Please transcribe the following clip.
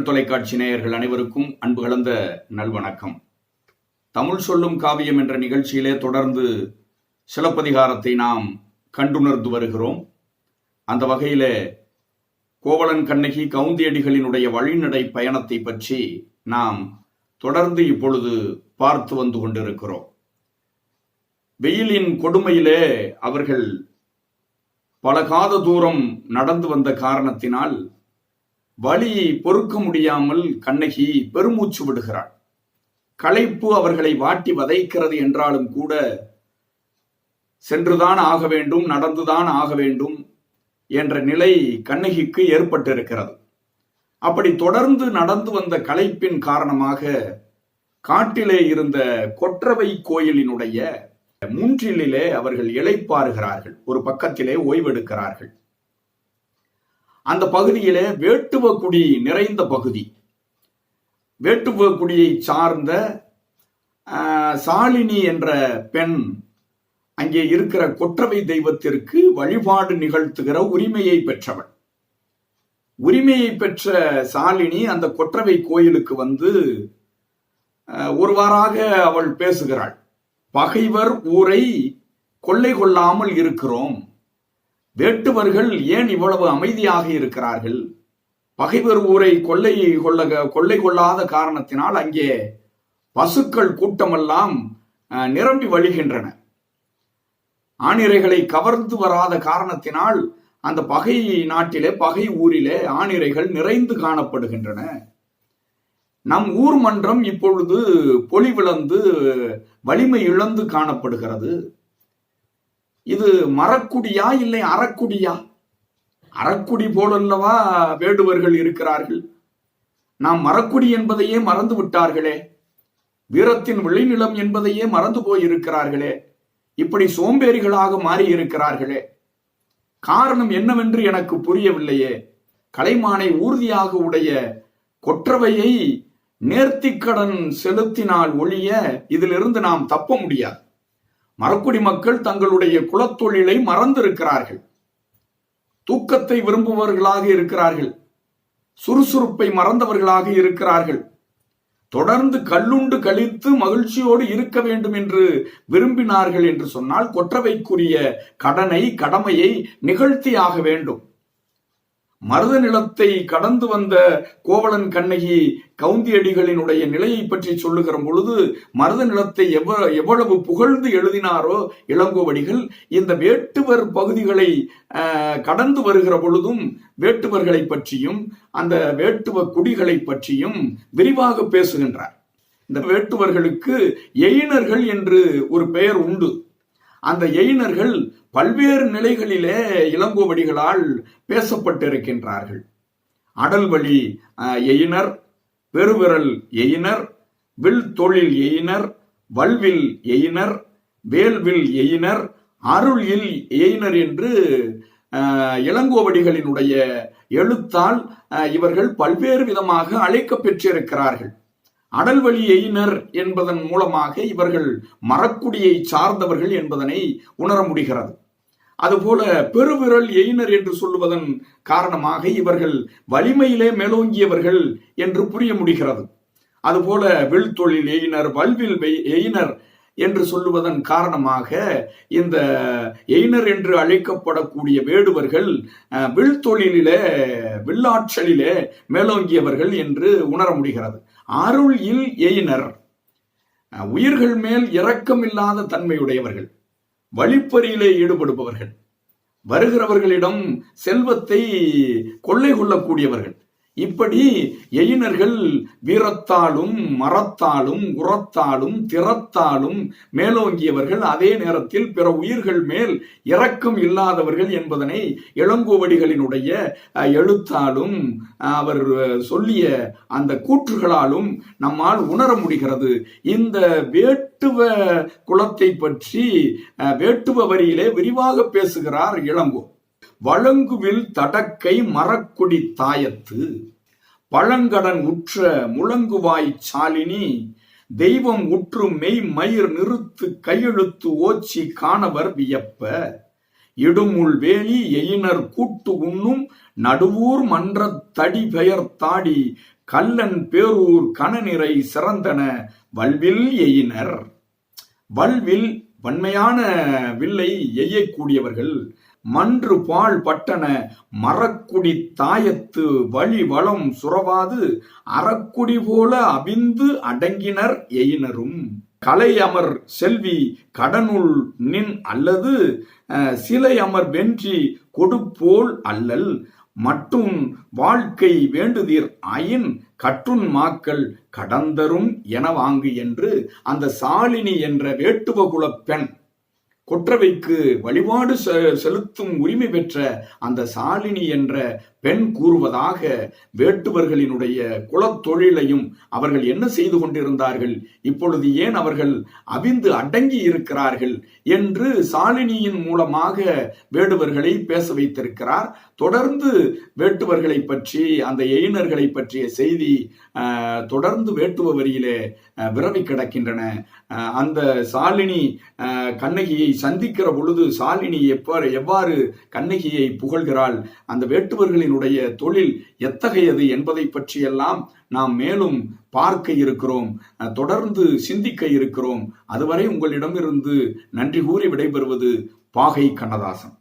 மக்கள் தொலைக்காட்சி நேயர்கள் அனைவருக்கும் அன்பு கலந்த நல்வணக்கம். தமிழ் சொல்லும் காவியம் என்ற நிகழ்ச்சியிலே தொடர்ந்து சிலப்பதிகாரத்தை நாம் கண்டுணர்ந்து வருகிறோம். அந்த வகையிலே கோவலன் கண்ணகி கவுந்தியடிகளினுடைய வழிநடை பயணத்தை பற்றி நாம் தொடர்ந்து இப்பொழுது பார்த்து வந்து கொண்டிருக்கிறோம். வெயிலின் கொடுமையிலே அவர்கள் பல காத தூரம் நடந்து வந்த காரணத்தினால் வலி பொறுக்க முடியாமல் கண்ணகி பெருமூச்சு விடுகிறாள். களைப்பு அவர்களை வாட்டி வதைக்கிறது என்றாலும் கூட சென்றுதான் ஆக வேண்டும் நடந்துதான் ஆக வேண்டும் என்ற நிலை கண்ணகிக்கு ஏற்பட்டிருக்கிறது. அப்படி தொடர்ந்து நடந்து வந்த களைப்பின் காரணமாக காட்டிலே இருந்த கொற்றவை கோயிலினுடைய மூன்றிலே அவர்கள் இளைப்பாறுகிறார்கள் ஒரு பக்கத்திலே ஓய்வெடுக்கிறார்கள். அந்த பகுதியிலே வேட்டுவ குடி நிறைந்த பகுதி. வேட்டுவ குடியை சார்ந்த சாலினி என்ற பெண் அங்கே இருக்கிற கொற்றவை தெய்வத்திற்கு வழிபாடு நிகழ்த்துகிற உரிமையை பெற்றவள். உரிமையை பெற்ற சாலினி அந்த கொற்றவை கோயிலுக்கு வந்து ஆஹ், ஒருவாறாக அவள் பேசுகிறாள். பகைவர் ஊரை கொள்ளை கொள்ளாமல் இருக்கிறோம். வேட்டுவர்கள் ஏன் இவ்வளவு அமைதியாக இருக்கிறார்கள்? பகைவர் ஊரை கொள்ளை கொள்ள கொள்ளை கொள்ளாத காரணத்தினால் அங்கே பசுக்கள் கூட்டமெல்லாம் நிரம்பி வழிகின்றன. ஆணிரைகளை கவர்ந்து வராத காரணத்தினால் அந்த பகை நாட்டிலே பகை ஊரிலே ஆணிரைகள் நிறைந்து காணப்படுகின்றன. நம் ஊர் மன்றம் இப்பொழுது பொலிவிழந்து வலிமை இழந்து காணப்படுகிறது. இது மரக்குடியா இல்லை அறக்குடியா? அறக்குடி போலல்லவா வேடுவர்கள் இருக்கிறார்கள். நாம் மரக்குடி என்பதையே மறந்து விட்டார்களே. வீரத்தின் விளைநிலம் என்பதையே மறந்து போயிருக்கிறார்களே. இப்படி சோம்பேறிகளாக மாறி இருக்கிறார்களே காரணம் என்னவென்று எனக்கு புரியவில்லையே. கலைமானை ஊர்தியாக உடைய கொற்றவையை நேர்த்திக்கடன் செலுத்தினால் ஒழிய இதிலிருந்து நாம் தப்ப முடியாது. மரக்குடி மக்கள் தங்களுடைய குலத்தொழிலை மறந்திருக்கிறார்கள். தூக்கத்தை விரும்புபவர்களாக இருக்கிறார்கள். சுறுசுறுப்பை மறந்தவர்களாக இருக்கிறார்கள். தொடர்ந்து கல்லுண்டு கழித்து மகிழ்ச்சியோடு இருக்க வேண்டும் என்று விரும்பினார்கள் என்று சொன்னால் கொற்றவைக்குரிய கடனை கடமையை நிகழ்த்தியாக வேண்டும். மருத நிலத்தை கடந்து வந்த கோவலன் கண்ணகி கவுந்தியடிகளினுடைய நிலையை பற்றி சொல்லுகிற பொழுது மருத நிலத்தை எவ்வ- எவ்வளவு புகழ்ந்து எழுதினாரோ இளங்கோவடிகள் இந்த வேட்டுவர் பகுதிகளை கடந்து வருகிற பொழுதும் வேட்டுவர்களை பற்றியும் அந்த வேட்டுவ குடிகளை பற்றியும் விரிவாக பேசுகின்றார். இந்த வேட்டுவர்களுக்கு எயினர்கள் என்று ஒரு பெயர் உண்டு. அந்த எயினர்கள் பல்வேறு நிலைகளிலே இளங்கோவடிகளால் பேசப்பட்டிருக்கின்றார்கள். அடல்வழி அஹ், எயினர் பெருவிரல் எயினர் வில் தொழில் எயினர் வல்வில் எயினர் வேல்வில் எயினர் அருள் இல் எயினர் என்று இளங்கோவடிகளினுடைய எழுத்தால் இவர்கள் பல்வேறு விதமாக அழைக்க பெற்றிருக்கிறார்கள் அடல்வழி எயினர் என்பதன் மூலமாக இவர்கள் மரக்குடியை சார்ந்தவர்கள் என்பதனை உணர முடிகிறது. அதுபோல பெருவிரல் எயினர் என்று சொல்லுவதன் காரணமாக இவர்கள் வலிமையிலே மேலோங்கியவர்கள் என்று புரிய முடிகிறது. அதுபோல வில் தொழில் எயினர் வல்வில் எயினர் என்று சொல்லுவதன் காரணமாக இந்த எய்னர் என்று அழைக்கப்படக்கூடிய வேடுவர்கள் வில்தொழிலே வில்லாற்றலிலே மேலோங்கியவர்கள் என்று உணர முடிகிறது. அருள் இல் எயினர். உயிர்கள் மேல் இரக்கமில்லாத தன்மையுடையவர்கள். வழிப்பறியிலே ஈடுபடுபவர்கள். வருகிறவர்களிடம் செல்வத்தை கொள்ளை கொள்ளக்கூடியவர்கள். இப்படி எயினர்கள் வீரத்தாலும் மரத்தாலும் உரத்தாலும் திறத்தாலும் மேலோங்கியவர்கள் அதே நேரத்தில் பிற உயிர்கள் மேல் இரக்கம் இல்லாதவர்கள் என்பதனை இளங்கோவடிகளினுடைய எழுத்தாலும் அவர் சொல்லிய அந்த கூற்றுகளாலும் நம்மால் உணர முடிகிறது. இந்த வேட்டுவ குலத்தை பற்றி அஹ், வேட்டுவ வரியிலே விரிவாக பேசுகிறார் இளங்கோ. வழங்குவில் தடக்கை மரக்குடி தாயத்து பழங்கடன் உற்ற முழங்குவாய் சாலினி தெய்வம் உற்று மெய் மயிர் நிறுத்து கையெழுத்து ஓச்சி காணவர் வியப்ப. இடுமுள் வேலி எயினர் கூட்டு உண்ணும் நடுவூர் மன்ற தடி பெயர் தாடி கல்லன் பேரூர் கணநிறை சிறந்தன வல்வில் எயினர். வல்வில் வன்மையான வில்லை எய்யக்கூடியவர்கள். மன்று பால் பட்டன மரக்குடி தாயத்து வழி வளம் சுரவாது அறக்குடி போல அபிந்து அடங்கினர் எயினரும். கலை அமர் செல்வி கடனுள் நின் அல்லது சிலை அமர் வென்றி கொடுப்போல் அல்லல். மட்டும் வாழ்க்கை வேண்டுதீர் ஆயின் கற்றுன் மாக்கள் கடந்தரும் என வாங்கு என்று அந்த சாலினி என்ற வேட்டுவகுலப் பெண் கொற்றவைக்கு வழிபாடு செ- செலுத்தும் உரிமை பெற்ற அந்த சாலினி என்ற பெண் கூறுவதாக வேட்டுவர்களினுடைய குலத்தொழிலையும் அவர்கள் என்ன செய்து கொண்டிருந்தார்கள்? இப்பொழுது ஏன் அவர்கள் அவிந்து அடங்கி இருக்கிறார்கள் என்று சாலினியின் மூலமாக வேடுவர்களை பேச வைத்திருக்கிறார். தொடர்ந்து வேட்டுவர்களை பற்றி அந்த எயினர்களை பற்றிய செய்தி தொடர்ந்து வேட்டுவ வரியிலே விரவி கிடக்கின்றன. அந்த சாலினி கண்ணகியை சந்திக்கிற பொழுது சாலினி எவ்வாறு எவ்வாறு கண்ணகியை புகழ்கிறாள் அந்த வேட்டுவர்களினுடைய தொழில் எத்தகையது என்பதை பற்றியெல்லாம் நாம் மேலும் பார்க்க இருக்கிறோம் தொடர்ந்து சிந்திக்க இருக்கிறோம். அதுவரை உங்களிடமிருந்து நன்றி கூறி விடைபெறுவது பாகை கண்ணதாசன்.